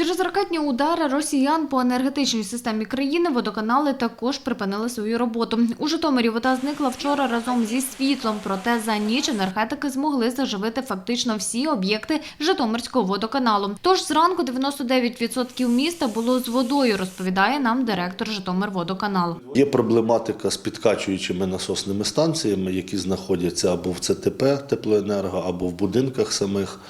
Через ракетні удари росіян по енергетичній системі країни водоканали також припинили свою роботу. У Житомирі вода зникла вчора разом зі світлом, проте за ніч енергетики змогли заживити фактично всі об'єкти Житомирського водоканалу. Тож зранку 99% міста було з водою, розповідає нам директор Житомирводоканалу. Є проблематика з підкачуючими насосними станціями, які знаходяться або в ЦТП теплоенерго, або в будинках самих.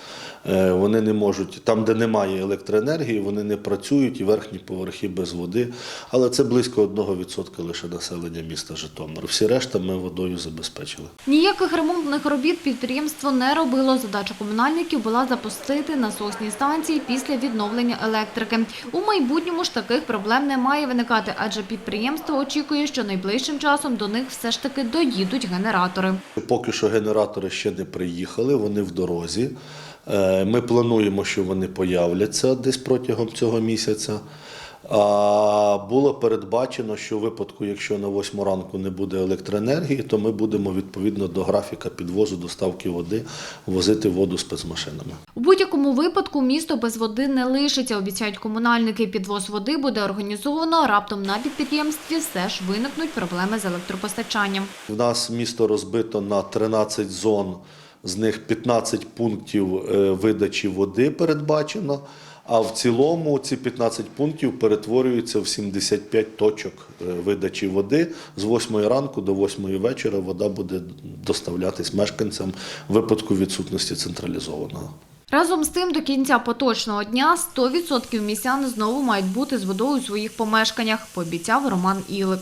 Е, Вони не можуть, там, де немає електроенергії, вони не працюють і верхні поверхи без води. Але це близько 1% лише населення міста Житомир. Всі решта ми водою забезпечили. Ніяких ремонтних робіт підприємство не робило. Задача комунальників була запустити насосні станції після відновлення електрики. У майбутньому ж таких проблем не має виникати, адже підприємство очікує, що найближчим часом до них все ж таки доїдуть генератори. Поки що генератори ще не приїхали, вони в дорозі. Е, Ми плануємо, що вони появляться десь протягом цього місяця. А було передбачено, що в випадку, якщо на 8 ранку не буде електроенергії, то ми будемо відповідно до графіка підвозу доставки води возити воду спецмашинами. У будь-якому випадку місто без води не лишиться, обіцяють комунальники. Підвоз води буде організовано, раптом на підприємстві все ж виникнуть проблеми з електропостачанням. У нас місто розбито на 13 зон, з них 15 пунктів е, видачі води передбачено. А в цілому ці 15 пунктів перетворюються в 75 точок е, видачі води. З 8 ранку до 8 вечора вода буде доставлятись мешканцям в випадку відсутності централізованого. Разом з тим, до кінця поточного дня 100% містян знову мають бути з водою у своїх помешканнях, пообіцяв Роман Ілик.